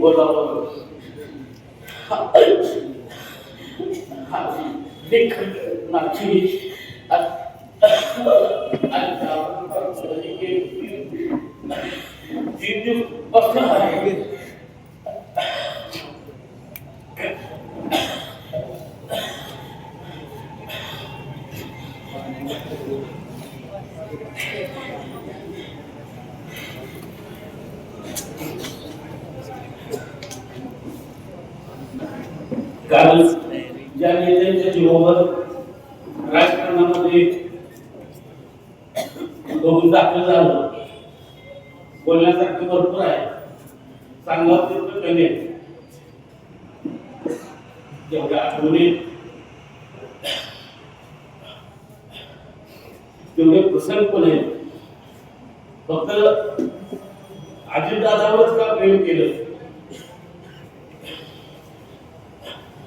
बोलावं देखत नाची कसं काल ज्या नेत्यांच्या जीवावर राजकारणामध्ये बघून दाखल झालं. बोलण्यासारखं भरपूर आहे. सांगावं तितकं कमी आहे. जेवढ्या आठवणी तेवढे प्रसंग पण आहेत. फक्त अजितदादावरच का प्रेम केलं?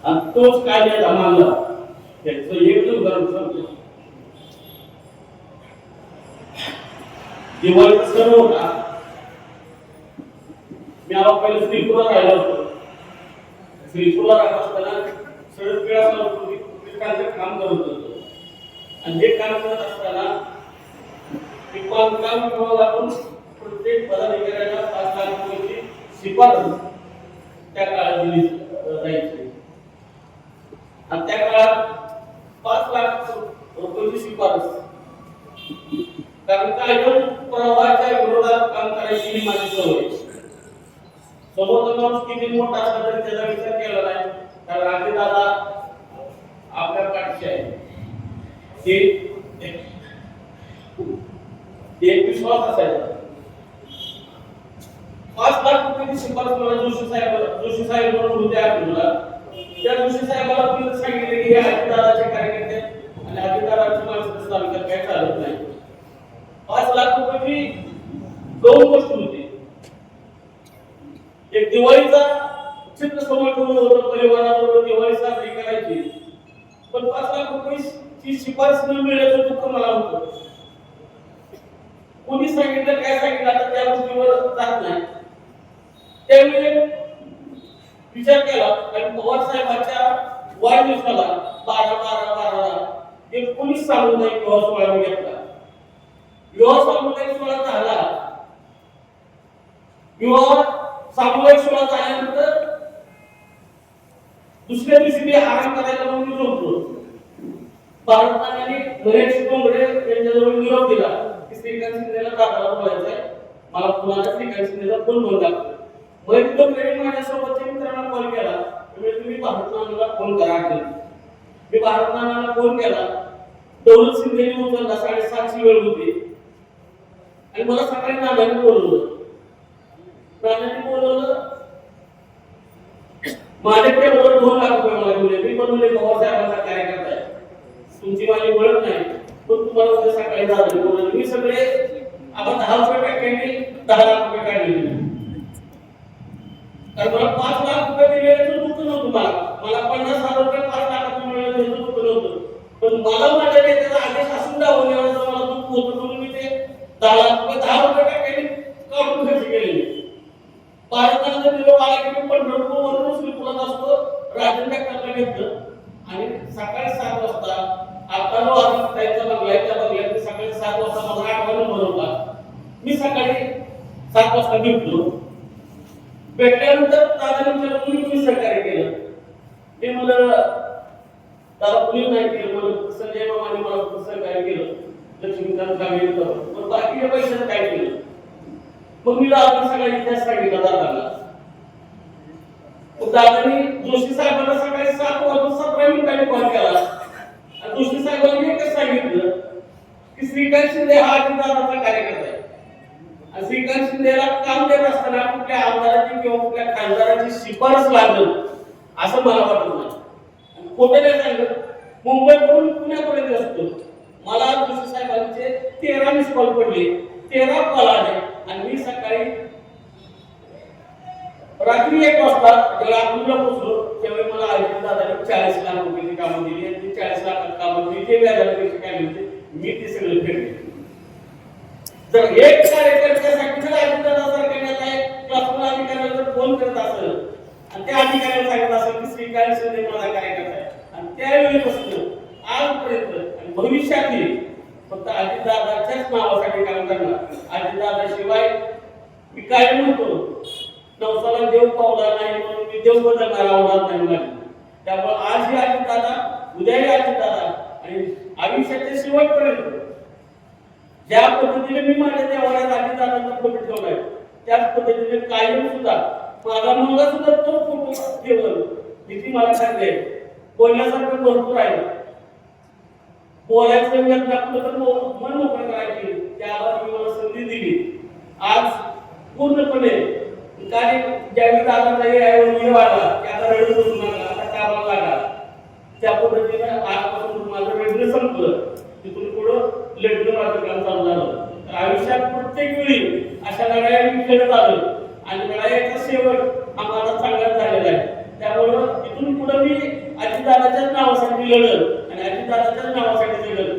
आणि तोच कायद्यात आम्हाला त्याचं एकदम गरम सांगतो. दिवाळीचा सण होता. मी आवा पहिले श्रीपुरा राहिलो होतो. श्रीपुरा राहत असताना सगळं पिळा पिकांचं काम करत होतो. आणि जे काम करत असताना ते बांधकाम विभागातून प्रत्येक पदाधिकाऱ्याला पाच लाख रुपयाची शिफारस त्या काळात दिली अं, आणि त्या काळात पाच लाख रुपयाची शिफारस कारण कायदे प्रवाहाच्या विरोधात काम करायची ही माझी सवय समोरचा माणूस किती मोठा असला तरी त्याचा विचार केला नाही. कारण राजे दादा आपल्या पाठीशी आहे ते एक विश्वास असायचा. पाच लाख रुपयाची शिफारस मला जोशी साहेब जोशी साहेब म्हणून होते आपल्याला त्या दिवशी साहेबाला तुम्ही सांगितले की हे अधिकाराचे कार्यकर्ते आहेत आणि अधिकाराची माणसं तालुक्यात काय चालत नाही. पाच लाख रुपयाची दोन गोष्टी होती. एक दिवाळीचा चित्र समोर ठेवून होतं परिवाराबरोबर दिवाळी साजरी करायची. पण पाच लाख रुपयाची शिफारस न मिळाल्याचं दुःख मला होतं. कोणी सांगितलं काय सांगितलं आता त्या गोष्टीवर जात नाही. त्यामुळे विचार केला आणि पवार साहेबांच्या वाढदिवसाला बारा बारा बाराला ते पोलीस सामुदायिक विवाह सोहळा मी घेतला. विवाह सामुदायिक सोहळा झाला. विवाह सामुदायिक सोहळा झाल्यानंतर दुसऱ्या दिवशी मी आराम करायला म्हणून मी झोपलो भारताने महेश डोंगरे यांच्याजवळ निरोप दिला की श्रीकांत शिंदेला दादाला बोलायचंय. मला पुन्हा श्रीकांत शिंदेचा फोन करून दाखव तो वेळ माझ्यासोबतच्या मित्रांना कॉल केला. त्यामुळे तुम्ही भारतनानाला फोन करा आठवणी. मी भारतनानाला फोन केला. दौलत शिंदेने उचलला साडेसातची वेळ होती. आणि मला सकाळी नानाने बोलवलं. नानाने बोलवलं माझ्याकडे बरोबर दोन लाख रुपये मला दिले मी पण म्हणजे पवार साहेबांचा कार्यकर्ता आहे. तुमची माझी ओळख नाही. पण तुम्हाला उद्या सकाळी जावं मी सगळे आपण दहा रुपये टक्क्यांनी दहा लाख रुपये काढले कारण मला पाच लाख रुपये दिले दुःख नव्हतं मला मला पन्नास हजार रुपये पाच लाखातून मिळाले त्याचं दुःख नव्हतं पण मला माझ्या नेत्याचा आदेश असून दाखवण्याचं मला तू होतं म्हणून मी ते दहा रुपये दहा रुपये टक्क्यांनी काढून खर्च केलेले. भारताला जर निरोप आला की मी पंढरपूरवरून श्रीपुरात असतो. राजन टक्करला घेतलं. आणि सकाळी सात वाजता आता जो आधी त्यांचा बंगला त्या बंगल्यात मी सकाळी सात वाजता माझा आठवा नंबर मी सकाळी सात वाजता भेटलो भेटल्यानंतर दादा मला तुम्ही सहकार्य केलं. ते मला दादा तुम्ही नाही केलं मला संजय मामाने मला फक्त सहकार्य केलं लक्ष्मीकांत कांबळेकर पण बाकी पैशाचं काय केलं? मग मी दादा सगळा इतिहास सांगितला दादाला. मग जोशी साहेबांना सकाळी सात वाजून सतरा मिनिटांनी कॉल केला. आणि जोशी साहेबांनी एकच सांगितलं की श्रीकांत शिंदे हा दादाचा कार्यकर्ता आहे. आणि श्रीकांत शिंदेला काम देत असताना कुठल्या आमदाराची किंवा कुठल्या खासदाराची शिफारस लागल असं मला वाटत नाही. कोणत्या खोटं नाही सांगत. मुंबईवरून पुण्यापर्यंत असतो. मला जोशी साहेबांचे तेरा मिस कॉल पडले. तेरा कॉल आले. आणि मी सकाळी रात्री एक वाजता ज्याला अकलूजला पोहोचलो त्यावेळी मला अजित दादाने चाळीस लाख रुपयाची कामं दिली आणि ती चाळीस लाख कामं दिली. जे व्याजाला पैसे काय मिळते मी ते सगळं फेडले. जर एक कार्यकर्त्यासाठी जर अजित दादा सारख्या नेता एक क्लासरूम अधिकाऱ्याला जर फोन करत असेल आणि त्या अधिकाऱ्याला सांगितलं असेल की श्रीकांत शिंदे माझा कार्यकर्ता आहे. आणि त्यावेळी बसतो. भविष्यातील भविष्यातही फक्त अजितदादाच्याच नावासाठी काम करणार. अजितदादाशिवाय मी काय म्हणतो? नवसाला देव पावला नाही म्हणून मी देव बदलणार आवडत नाही. मला त्यामुळे आजही अजितदादा उद्याही अजितदादा आणि आयुष्याच्या शेवटपर्यंत ज्या पद्धतीने मी माझ्या देवाला अजितदादांचा फोटो ठेवलाय त्याच पद्धतीने कायम सुद्धा माझा मुलगा सुद्धा तो फोटो ठेवल. किती मला सांगते. बोलण्यासारखं भरपूर आहे. बोलायचं वेळ दाखवलं तर मन मोकळं करायची. त्यावर मी मला संधी दिली. आज पूर्णपणे काही ज्यावेळी दादाचा हे आहे वाढला की आता रडू बसू नका आता कामाला लागा त्या पद्धतीने आजपासून माझं वेगळं संपलं. तिथून पुढं लढणं माझं काम चालू झालं. तर आयुष्यात प्रत्येक वेळी अशा लढाया मी खेळत आलो. आणि लढायाचा शेवट हा माझा चांगलाच झालेला आहे. त्यामुळं इथून पुढं मी आजी नावासाठी नावासाठी लढत ఎన్ని తరగతులు నలభై ఐదు